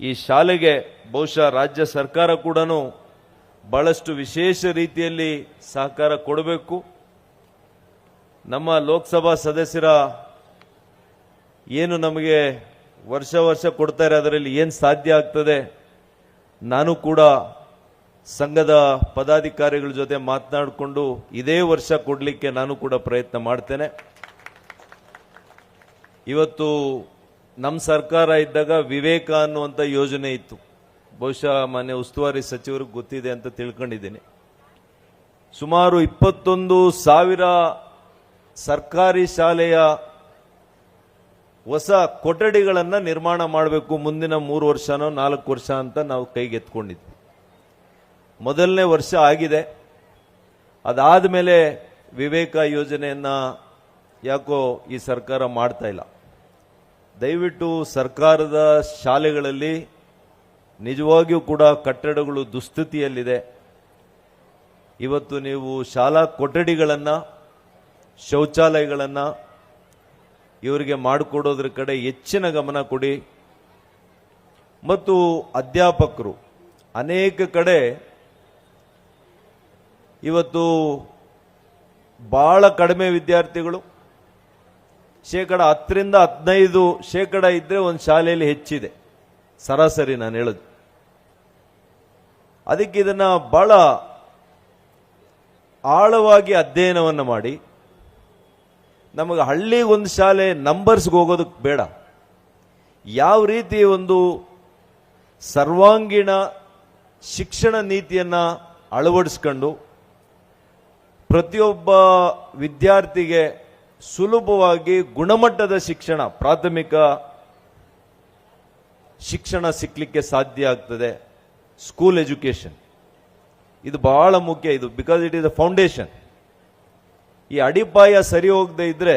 ಈ ಶಾಲೆಗೆ ಬಹುಶಃ ರಾಜ್ಯ ಸರ್ಕಾರ ಕೂಡ ಬಹಳಷ್ಟು ವಿಶೇಷ ರೀತಿಯಲ್ಲಿ ಸಹಕಾರ ಕೊಡಬೇಕು. ನಮ್ಮ ಲೋಕಸಭಾ ಸದಸ್ಯರ ಏನು ನಮಗೆ ವರ್ಷ ವರ್ಷ ಕೊಡ್ತಾರೆ ಅದರಲ್ಲಿ ಏನು ಸಾಧ್ಯ ಆಗ್ತದೆ? ನಾನು ಕೂಡ ಸಂಘದ ಪದಾಧಿಕಾರಿಗಳ ಜೊತೆ ಮಾತನಾಡಿಕೊಂಡು ಇದೇ ವರ್ಷ ಕೊಡಲಿಕ್ಕೆ ನಾನು ಕೂಡ ಪ್ರಯತ್ನ ಮಾಡ್ತೇನೆ. ಇವತ್ತು ನಮ್ಮ ಸರ್ಕಾರ ಇದ್ದಾಗ ವಿವೇಕ ಅನ್ನುವಂಥ ಯೋಜನೆ ಇತ್ತು. ಬಹುಶಃ ಮಾನ್ಯ ಉಸ್ತುವಾರಿ ಸಚಿವರಿಗೆ ಗೊತ್ತಿದೆ ಅಂತ ತಿಳ್ಕೊಂಡಿದ್ದೀನಿ. ಸುಮಾರು ಇಪ್ಪತ್ತೊಂದು ಸಾವಿರ ಸರ್ಕಾರಿ ಶಾಲೆಯ ಹೊಸ ಕೊಠಡಿಗಳನ್ನು ನಿರ್ಮಾಣ ಮಾಡಬೇಕು ಮುಂದಿನ ಮೂರು ವರ್ಷನೋ ನಾಲ್ಕು ವರ್ಷ ಅಂತ ನಾವು ಕೈಗೆತ್ಕೊಂಡಿದ್ವಿ ಮೊದಲನೇ ವರ್ಷ ಆಗಿದೆ. ಅದಾದ ಮೇಲೆ ವಿವೇಕ ಯೋಜನೆಯನ್ನು ಯಾಕೋ ಈ ಸರ್ಕಾರ ಮಾಡ್ತಾ ಇಲ್ಲ. ದಯವಿಟ್ಟು ಸರ್ಕಾರದ ಶಾಲೆಗಳಲ್ಲಿ ನಿಜವಾಗಿಯೂ ಕೂಡ ಕಟ್ಟಡಗಳು ದುಸ್ಥಿತಿಯಲ್ಲಿದೆ. ಇವತ್ತು ನೀವು ಶಾಲಾ ಕೊಠಡಿಗಳನ್ನು, ಶೌಚಾಲಯಗಳನ್ನು ಇವರಿಗೆ ಮಾಡಿಕೊಡೋದ್ರ ಕಡೆ ಹೆಚ್ಚಿನ ಗಮನ ಕೊಡಿ. ಮತ್ತು ಅಧ್ಯಾಪಕರು, ಅನೇಕ ಕಡೆ ಇವತ್ತು ಭಾಳ ಕಡಿಮೆ ವಿದ್ಯಾರ್ಥಿಗಳು ಶೇಕಡ ಹತ್ತರಿಂದ ಹದಿನೈದು ಶೇಕಡ ಇದ್ದರೆ ಒಂದು ಶಾಲೆಯಲ್ಲಿ ಹೆಚ್ಚಿದೆ. ಸರಾಸರಿ ನಾನು ಹೇಳೋದು. ಅದಕ್ಕೆ ಇದನ್ನ ಬಹಳ ಆಳವಾಗಿ ಅಧ್ಯಯನವನ್ನು ಮಾಡಿ. ನಮಗೆ ಹಳ್ಳಿಗೆ ಒಂದು ಶಾಲೆ ನಂಬರ್ಸ್ಗೆ ಹೋಗೋದಕ್ಕೆ ಬೇಡ. ಯಾವ ರೀತಿ ಒಂದು ಸರ್ವಾಂಗೀಣ ಶಿಕ್ಷಣ ನೀತಿಯನ್ನು ಅಳವಡಿಸ್ಕೊಂಡು ಪ್ರತಿಯೊಬ್ಬ ವಿದ್ಯಾರ್ಥಿಗೆ ಸುಲಭವಾಗಿ ಗುಣಮಟ್ಟದ ಶಿಕ್ಷಣ, ಪ್ರಾಥಮಿಕ ಶಿಕ್ಷಣ ಸಿಕ್ಕಲಿಕ್ಕೆ ಸಾಧ್ಯ ಆಗ್ತದೆ. ಸ್ಕೂಲ್ ಎಜುಕೇಷನ್ ಇದು ಬಹಳ ಮುಖ್ಯ ಇದು because it is a foundation ಈ ಅಡಿಪಾಯ ಸರಿ ಹೋಗದೆ ಇದ್ರೆ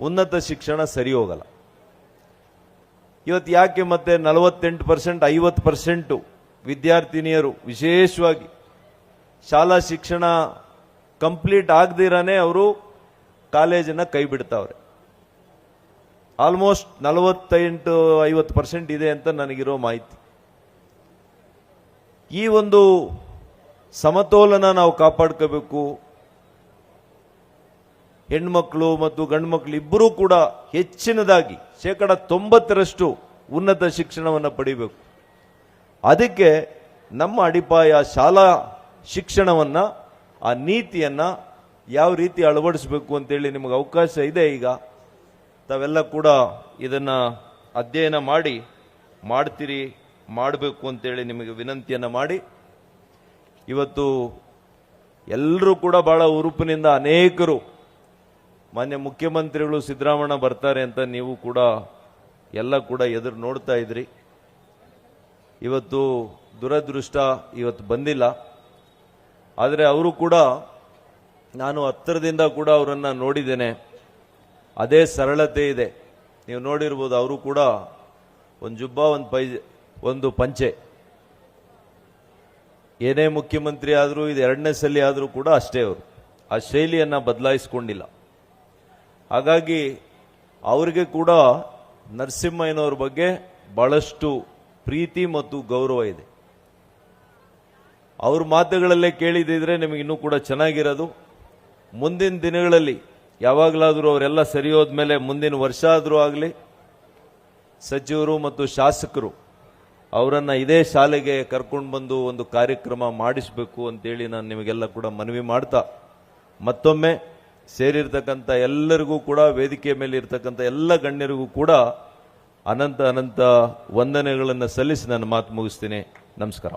ಉನ್ನತ ಶಿಕ್ಷಣ ಸರಿ ಹೋಗಲ್ಲ. ಇವತ್ತು ಯಾಕೆ ಮತ್ತೆ ನಲವತ್ತೆಂಟು ಪರ್ಸೆಂಟ್ ಐವತ್ತು ಪರ್ಸೆಂಟು ವಿದ್ಯಾರ್ಥಿನಿಯರು ವಿಶೇಷವಾಗಿ ಶಾಲಾ ಶಿಕ್ಷಣ ಕಂಪ್ಲೀಟ್ ಆಗದಿರಾನೇ ಅವರು ಕಾಲೇಜನ್ನ ಕೈ ಬಿಡ್ತಾವ್ರೆ. ಆಲ್ಮೋಸ್ಟ್ ನಲವತ್ತೆಂಟು ಐವತ್ತು ಪರ್ಸೆಂಟ್ ಇದೆ ಅಂತ ನನಗಿರೋ ಮಾಹಿತಿ. ಈ ಒಂದು ಸಮತೋಲನ ನಾವು ಕಾಪಾಡ್ಕೋಬೇಕು. ಹೆಣ್ಮಕ್ಳು ಮತ್ತು ಗಂಡು ಮಕ್ಕಳು ಇಬ್ಬರೂ ಕೂಡ ಹೆಚ್ಚಿನದಾಗಿ ಶೇಕಡ ತೊಂಬತ್ತರಷ್ಟು ಉನ್ನತ ಶಿಕ್ಷಣವನ್ನು ಪಡಿಬೇಕು. ಅದಕ್ಕೆ ನಮ್ಮ ಅಡಿಪಾಯ ಶಾಲಾ ಶಿಕ್ಷಣವನ್ನು, ಆ ನೀತಿಯನ್ನ ಯಾವ ರೀತಿ ಅಳವಡಿಸಬೇಕು ಅಂತೇಳಿ ನಿಮಗೆ ಅವಕಾಶ ಇದೆ ಈಗ. ತಾವೆಲ್ಲ ಕೂಡ ಇದನ್ನು ಅಧ್ಯಯನ ಮಾಡಿ, ಮಾಡ್ತೀರಿ, ಮಾಡಬೇಕು ಅಂತೇಳಿ ನಿಮಗೆ ವಿನಂತಿಯನ್ನು ಮಾಡಿ. ಇವತ್ತು ಎಲ್ಲರೂ ಕೂಡ ಭಾಳ ಉರುಪಿನಿಂದ ಅನೇಕರು, ಮಾನ್ಯ ಮುಖ್ಯಮಂತ್ರಿಗಳು ಸಿದ್ದರಾಮಣ್ಣ ಬರ್ತಾರೆ ಅಂತ ನೀವು ಕೂಡ ಎಲ್ಲ ಕೂಡ ಎದುರು ನೋಡ್ತಾ ಇದ್ರಿ. ಇವತ್ತು ದುರದೃಷ್ಟ ಇವತ್ತು ಬಂದಿಲ್ಲ. ಆದರೆ ಅವರು ಕೂಡ ನಾನು ಹತ್ತಿರದಿಂದ ಕೂಡ ಅವರನ್ನು ನೋಡಿದ್ದೇನೆ. ಅದೇ ಸರಳತೆ ಇದೆ. ನೀವು ನೋಡಿರ್ಬೋದು ಅವರು ಕೂಡ ಒಂದು ಜುಬ್ಬ, ಒಂದು ಪೈ, ಒಂದು ಪಂಚೆ. ಏನೇ ಮುಖ್ಯಮಂತ್ರಿ ಆದರೂ, ಇದು ಎರಡನೇ ಸಲ ಆದರೂ ಕೂಡ ಅಷ್ಟೇ ಅವರು. ಆ ಶೈಲಿಯನ್ನು ಬದಲಾಯಿಸ್ಕೊಂಡಿಲ್ಲ. ಹಾಗಾಗಿ ಅವರಿಗೆ ಕೂಡ ನರಸಿಂಹಯ್ಯನವ್ರ ಬಗ್ಗೆ ಬಹಳಷ್ಟು ಪ್ರೀತಿ ಮತ್ತು ಗೌರವ ಇದೆ. ಅವ್ರ ಮಾತುಗಳಲ್ಲೇ ಕೇಳಿದಿದ್ರೆ ನಿಮಗೆ ಇನ್ನೂ ಕೂಡ ಚೆನ್ನಾಗಿರೋದು. ಮುಂದಿನ ದಿನಗಳಲ್ಲಿ ಯಾವಾಗಲಾದರೂ ಅವರೆಲ್ಲ ಸರಿ ಹೋದ್ಮೇಲೆ ಮುಂದಿನ ವರ್ಷ ಆದರೂ ಆಗಲಿ, ಸಚಿವರು ಮತ್ತು ಶಾಸಕರು ಅವರನ್ನು ಇದೇ ಶಾಲೆಗೆ ಕರ್ಕೊಂಡು ಬಂದು ಒಂದು ಕಾರ್ಯಕ್ರಮ ಮಾಡಿಸಬೇಕು ಅಂತೇಳಿ ನಾನು ನಿಮಗೆಲ್ಲ ಕೂಡ ಮನವಿ ಮಾಡ್ತಾ, ಮತ್ತೊಮ್ಮೆ ಸೇರಿರ್ತಕ್ಕಂಥ ಎಲ್ಲರಿಗೂ ಕೂಡ, ವೇದಿಕೆ ಮೇಲೆ ಇರ್ತಕ್ಕಂಥ ಎಲ್ಲ ಗಣ್ಯರಿಗೂ ಕೂಡ ಅನಂತ ಅನಂತ ವಂದನೆಗಳನ್ನು ಸಲ್ಲಿಸಿ ನಾನು ಮಾತು ಮುಗಿಸ್ತೀನಿ. ನಮಸ್ಕಾರ.